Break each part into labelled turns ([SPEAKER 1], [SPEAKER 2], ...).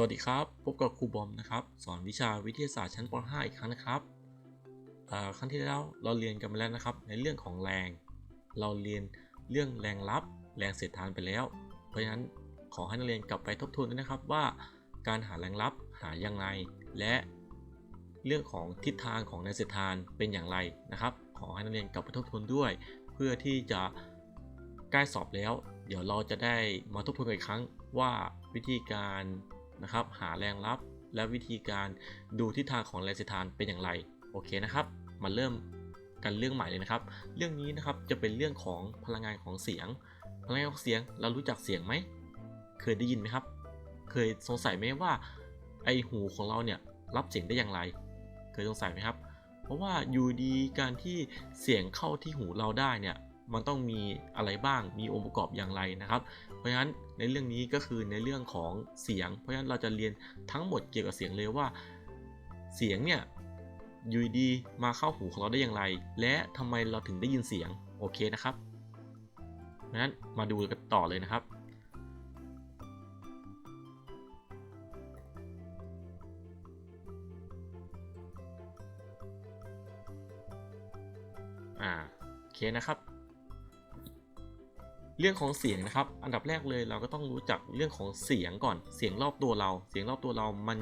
[SPEAKER 1] สวัสดีครับ พบกับครูบอมนะครับ สอนวิชาวิทยาศาสตร์ชั้นป .5 อีกครั้งนะครับครั้งที่แล้วเราเรียนกันไปแล้วนะครับ ในเรื่องของแรง เราเรียนเรื่องแรงรับ แรงเสียดทานไปแล้ว เพราะฉะนั้นขอให้นักเรียนกลับไปทบทวนด้วยนะครับว่า การหาแรงรับหายังไงและเรื่องของทิศทางของแรงเสียดทานเป็นอย่างไรนะครับ ขอให้นักเรียนกลับไปทบทวนด้วย เพื่อที่จะใกล้สอบแล้ว เดี๋ยวเราจะได้มาทบทวนอีกครั้งว่าวิธีการ นะครับ หาแรงรับและวิธีการดูทิศทางของแรงเสียดทานเป็นอย่างไรโอเคนะครับ มาเริ่มกันเรื่องใหม่เลยนะครับ เรื่องนี้นะครับจะเป็นเรื่องของพลังงานของเสียง พลังงานของเสียงเรารู้จักเสียงไหมเคยได้ยินไหมครับ เคยสงสัยไหมว่าไอหูของเราเนี่ยรับเสียงได้อย่างไร เคยสงสัยไหมครับ เพราะว่าอยู่ดีการที่เสียงเข้าที่หูเราได้เนี่ยมันต้องมีอะไรบ้างมีองค์ประกอบอย่างไรนะครับ เพราะฉะนั้นในเรื่องนี้ก็คือในเรื่องของเสียง เพราะฉะนั้นเราจะเรียนทั้งหมดเกี่ยวกับเสียงเลยว่า เสียงเนี่ยอยู่ดีมาเข้าหูของเราได้อย่างไร และทำไมเราถึงได้ยินเสียงโอเคนะครับนั้นมาดูกันต่อเลยนะครับ อ่าโอเคนะครับ เรื่องของเสียงนะครับ อันดับแรกเลยเราก็ต้องรู้จักเรื่องของเสียงก่อน เสียงรอบตัวเรา เสียงรอบตัวเรา มัน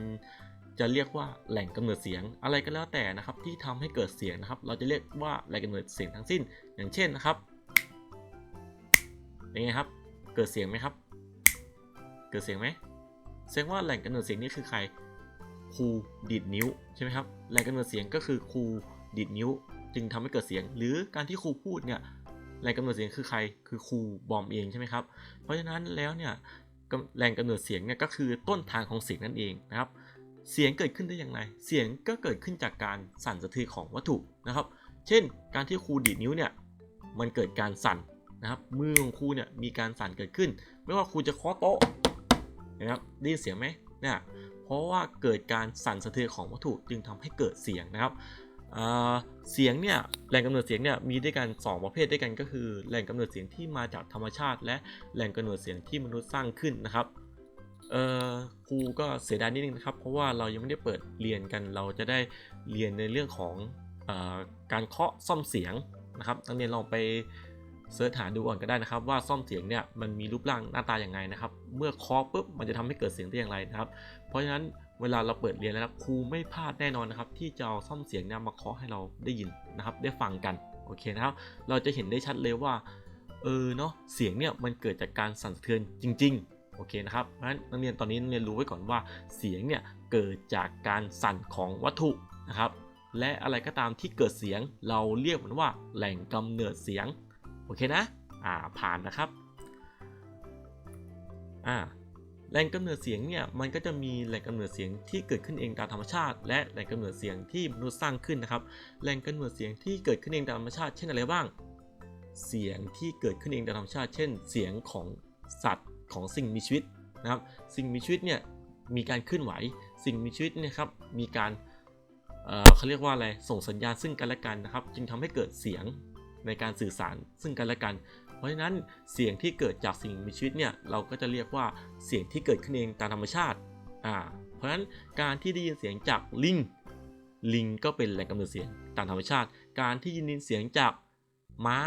[SPEAKER 1] จะเรียกว่าแหล่งกำเนิดเสียงอะไรก็แล้วแต่นะครับที่ทำให้เกิดเสียงนะครับ เราจะเรียกว่าแหล่งกำเนิดเสียงทั้งสิ้น อย่างเช่นนะครับเป็นไงครับ เกิดเสียงไหมครับ เกิดเสียงไหมแสดงว่าแหล่งกำเนิดเสียงนี่คือใครครูดีดนิ้วใช่ไหมครับแหล่งกำเนิดเสียงก็คือครูดีดนิ้ว จึงทำให้เกิดเสียง หรือการที่ครูพูดเนี่ย แหล่งกำเนิดเสียงคือใครคือครูบอมเองใช่ไหมครับ เพราะฉะนั้นแล้วเนี่ยแหล่งกำเนิดเสียงเนี่ยก็คือต้นทางของเสียงนั่นเองนะครับ เสียงเกิดขึ้นได้อย่างไร เสียงก็เกิดขึ้นจากการสั่นสะเทือนของวัตถุนะครับ เช่น การที่ครูดีดนิ้วเนี่ยมันเกิดการสั่นนะครับ มือของครูเนี่ยมีการสั่นเกิดขึ้น ไม่ว่าครูจะเคาะโต๊ะนะครับได้ยินเสียงไหมเนี่ยเพราะว่าเกิดการสั่นสะเทือนของวัตถุจึงทำให้เกิดเสียงนะครับ เสียงเนี่ยแหล่งกำเนิดเสียงเนี่ยมีด้วยกัน 2 ประเภทด้วยกันก็คือ แหล่งกำเนิดเสียงที่มาจากธรรมชาติ และแหล่งกำเนิดเสียงที่มนุษย์สร้างขึ้นนะครับเออครูก็เสียดายนิดนึงนะครับ เพราะว่าเรายังไม่ได้เปิดเรียนกัน เราจะได้เรียนในเรื่องของอการเคาะซ่อมเสียงนะครับนักเรียนลองไปเสิร์ชหาดูก่อนก็ได้นะครับ ว่าซ่อมเสียงเนี่ยมันมีรูปร่างหน้าตาอย่างไงนะครับ เมื่อเคาะปุ๊บมันจะทำให้เกิดเสียงได้อย่างไรนะครับ เพราะฉะนั้น เวลาเราเปิดเรียนแล้วครูไม่พลาดแน่นอนนะครับ ที่จะเอาซ่อมเสียงเนี่ยมาเคาะให้เราได้ยินนะครับ ได้ฟังกันโอเคนะครับ เราจะเห็นได้ชัดเลยว่าเออเนาะเสียงเนี่ยมันเกิดจากการสั่นสะเทือนจริง ๆ โอเคนะครับเพราะฉะนั้นนักเรียนตอนนี้นักเรียนรู้ไว้ก่อนว่าเสียงเนี่ยเกิดจากการสั่นของวัตถุนะครับ และอะไรก็ตามที่เกิดเสียงเราเรียกมันว่าแหล่งกำเนิดเสียง โอเคนะ อ่าผ่านนะครับ อ่า แหล่งกำเนิดเสียงเนี่ยมันก็จะมีแหล่งกำเนิดเสียงที่เกิดขึ้นเองตามธรรมชาติ และแหล่งกำเนิดเสียงที่มนุษย์สร้างขึ้นนะครับ แหล่งกำเนิดเสียงที่เกิดขึ้นเองตามธรรมชาติ เช่นอะไรบ้าง เสียงที่เกิดขึ้นเองตามธรรมชาติ เช่น เสียงของสัตว์ของสิ่งมีชีวิตนะครับ สิ่งมีชีวิตเนี่ยมีการเคลื่อนไหว สิ่งมีชีวิตเนี่ยครับมีการเอ่อเขาเรียกว่าอะไร ส่งสัญญาณซึ่งกันและกันนะครับ จึงทำให้เกิดเสียงในการสื่อสารซึ่งกันและกัน เพราะฉะนั้นเสียงที่เกิดจากสิ่งมีชีวิตเนี่ยเราก็จะเรียกว่าเสียงที่เกิดขึ้นเองตามธรรมชาติอ่าเพราะฉะนั้นการที่ได้ยินเสียงจากลิงลิงก็เป็นแหล่งกำเนิดเสียงตามธรรมชาติ การที่ยินเสียงจากม้า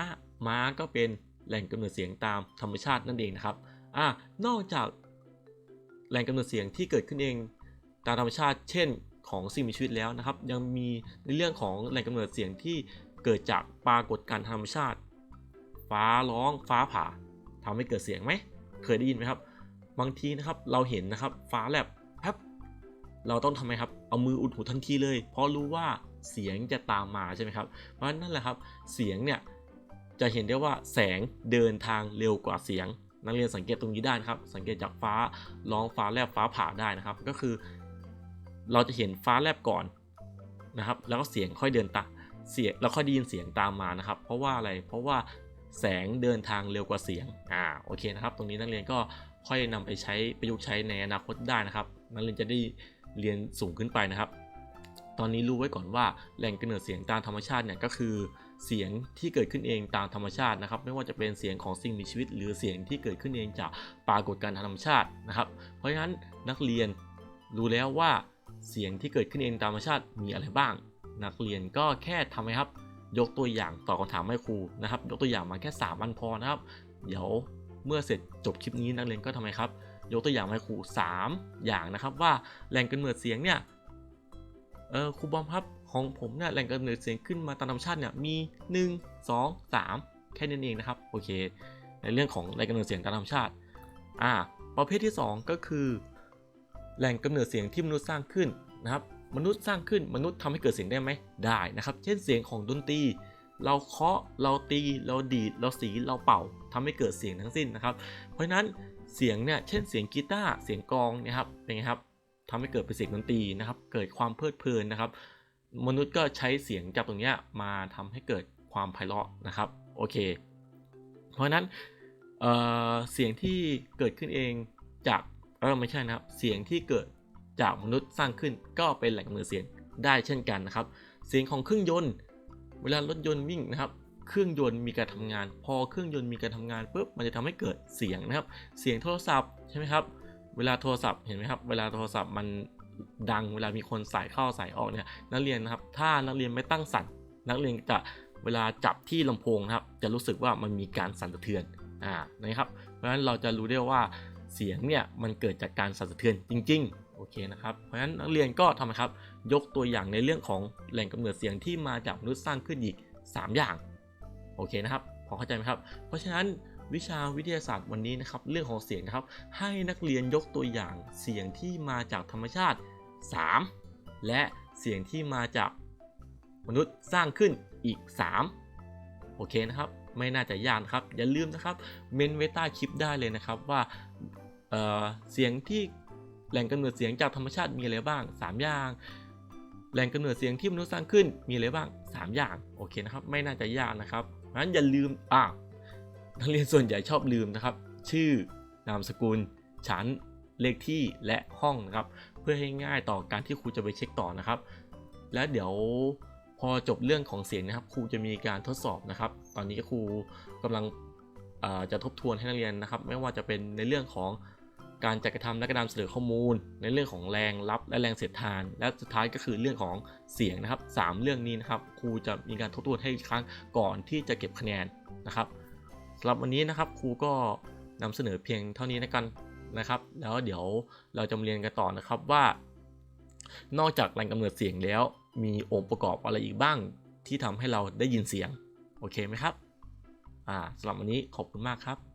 [SPEAKER 1] ม้าก็เป็นแหล่งกำเนิดเสียงตามธรรมชาตินั่นเองนะครับอ่านอกจากแหล่งกำเนิดเสียงที่เกิดขึ้นเองตามธรรมชาติ เช่น ของสิ่งมีชีวิตแล้วนะครับ ยังมีในเรื่องของแหล่งกำเนิดเสียงที่เกิดจากปรากฏการณ์ธรรมชาติ ฟ้าร้องฟ้าผ่าทำให้เกิดเสียงไหม เคยได้ยินไหมครับ บางทีนะครับเราเห็นนะครับฟ้าแลบแป๊บเราต้องทำไมครับ เอามืออุดหูทันทีเลย เพราะรู้ว่าเสียงจะตามมาใช่ไหมครับ เพราะนั้นนั่นแหละครับ เสียงเนี่ยจะเห็นได้ว่าแสงเดินทางเร็วกว่าเสียง นักเรียนสังเกตตรงนี้ได้นะครับ สังเกตจากฟ้าร้องฟ้าแลบฟ้าผ่าได้นะครับ ก็คือ เราจะเห็นฟ้าแลบก่อนนะครับ แล้วก็เสียงค่อยเดินตามเสียงแล้วค่อยได้ยินเสียงตามมานะครับ เพราะว่าอะไร เพราะว่า แสงเดินทางเร็วกว่าเสียง อ่า โอเคนะครับ ตรงนี้นักเรียนก็ค่อยนำไปใช้ประยุกต์ใช้ในอนาคตได้นะครับ นักเรียนจะได้เรียนสูงขึ้นไปนะครับ ตอนนี้รู้ไว้ก่อนว่าแหล่งกำเนิดเสียงตามธรรมชาติเนี่ยก็คือเสียงที่เกิดขึ้นเองตามธรรมชาตินะครับ ไม่ว่าจะเป็นเสียงของสิ่งมีชีวิต หรือเสียงที่เกิดขึ้นเองจากปรากฏการณ์ธรรมชาตินะครับ เพราะฉะนั้นนักเรียนรู้แล้วว่าเสียงที่เกิดขึ้นเองตามธรรมชาติมีอะไรบ้าง นักเรียนก็แค่ทำไหมครับ ยกตัวอย่างตอบคำถามให้ครูนะครับ ยกตัวอย่างมาแค่ 3 อันพอนะครับ เดี๋ยวเมื่อเสร็จจบคลิปนี้นักเรียนก็ทำไมครับ ยกตัวอย่างมาให้ครู 3 อย่างนะครับ ว่าแหล่งกำเนิดเสียงเนี่ยเออครูบอมครับของผมเนี่ยแหล่งกำเนิดเสียงขึ้นมาตามธรรมชาติเนี่ยมี 1 2 3 แค่นั้นเองนะครับโอเค ในเรื่องของแหล่งกำเนิดเสียงตามธรรมชาติอ่าประเภทที่ 2 ก็คือ แหล่งกำเนิดเสียงที่มนุษย์สร้างขึ้นนะครับ มนุษย์สร้างขึ้นมนุษย์ทำให้เกิดเสียงได้ไหมได้นะครับ เช่นเสียงของดนตรี เราเคาะเราตีเราดีดเราสีเราเป่าทำให้เกิดเสียงทั้งสิ้นนะครับ เพราะฉะนั้นเสียงเนี่ยเช่นเสียงกีตาร์เสียงกลองนะครับเป็นไงครับทำให้เกิดเป็นเสียงดนตรีนะครับ เกิดความเพลิดเพลินนะครับ มนุษย์ก็ใช้เสียงจากตรงเนี้ยมาทำให้เกิดความไพเราะนะครับโอเค เพราะฉะนั้นเออเสียงที่เกิดขึ้นเองจากเออไม่ใช่นะครับ เสียงที่เกิด จากมนุษย์สร้างขึ้นก็เป็นแหล่งกำเนิดเสียงได้เช่นกันนะครับ เสียงของเครื่องยนต์ เวลารถยนต์วิ่งนะครับ เครื่องยนต์มีการทำงาน พอเครื่องยนต์มีการทำงานปุ๊บมันจะทำให้เกิดเสียงนะครับ เสียงโทรศัพท์ใช่ไหมครับ เวลาโทรศัพท์เห็นไหมครับ เวลาโทรศัพท์มันดังเวลามีคนสายเข้าสายออกเนี่ยนักเรียนนะครับ ถ้านักเรียนไม่ตั้งสั่นนักเรียนจะเวลาจับที่ลำโพงนะครับ จะรู้สึกว่ามันมีการสั่นสะเทือนอ่านะครับ เพราะฉะนั้นเราจะรู้ได้ว่าเสียงเนี่ยมันเกิดจากการสั่นสะเทือนจริง ๆ โอเคนะครับ เพราะฉะนั้นนักเรียนก็ทำครับ ยกตัวอย่างในเรื่องของแหล่งกำเนิดเสียงที่มาจากมนุษย์สร้างขึ้นอีก 3 อย่าง โอเคนะครับ พอเข้าใจไหมครับ เพราะฉะนั้นวิชาวิทยาศาสตร์วันนี้นะครับ เรื่องของเสียงนะครับ ให้นักเรียนยกตัวอย่างเสียงที่มาจากธรรมชาติ 3 และเสียงที่มาจากมนุษย์สร้างขึ้นอีก 3 โอเคนะครับ ไม่น่าจะยากครับ อย่าลืมนะครับ เมนไว้ใต้คลิปได้เลยนะครับว่าเเสียงที่ แหล่งกำเนิดเสียงจากธรรมชาติมีอะไรบ้าง 3 อย่าง แหล่งกำเนิดเสียงที่มนุษย์สร้างขึ้นมีอะไรบ้าง 3 อย่าง โอเคนะครับ ไม่น่าจะยากนะครับเพราะฉะนั้นอย่าลืมอะนักเรียนส่วนใหญ่ชอบลืมนะครับ ชื่อนามสกุล ชั้น เลขที่ และห้องนะครับ เพื่อให้ง่ายต่อการที่ครูจะไปเช็คต่อนะครับ และเดี๋ยวพอจบเรื่องของเสียงนะครับ ครูจะมีการทดสอบนะครับ ตอนนี้ครูกำลังจะทบทวนให้นักเรียนนะครับ ไม่ว่าจะเป็นในเรื่องของ การจัดกระทำและการะทำเสนอข้อมูล ในเรื่องของแรงรับและแรงเสียดทาน และสุดท้ายก็คือเรื่องของเสียงนะครับสามเรื่องนี้นะครับครูจะมีการทบทวนให้อีกครั้งก่อนที่จะเก็บคะแนนนะครับสำหรับวันนี้นะครับครูก็นำเสนอเพียงเท่านี้นะกันนะครับ แล้วเดี๋ยวเราจะมาเรียนกันต่อนะครับว่า นอกจากแรงกำเนิดเสียงแล้ว มีองค์ประกอบอะไรอีกบ้างที่ทำให้เราได้ยินเสียง โอเคไหมครับอ่าสำหรับวันนี้ขอบคุณมากครับ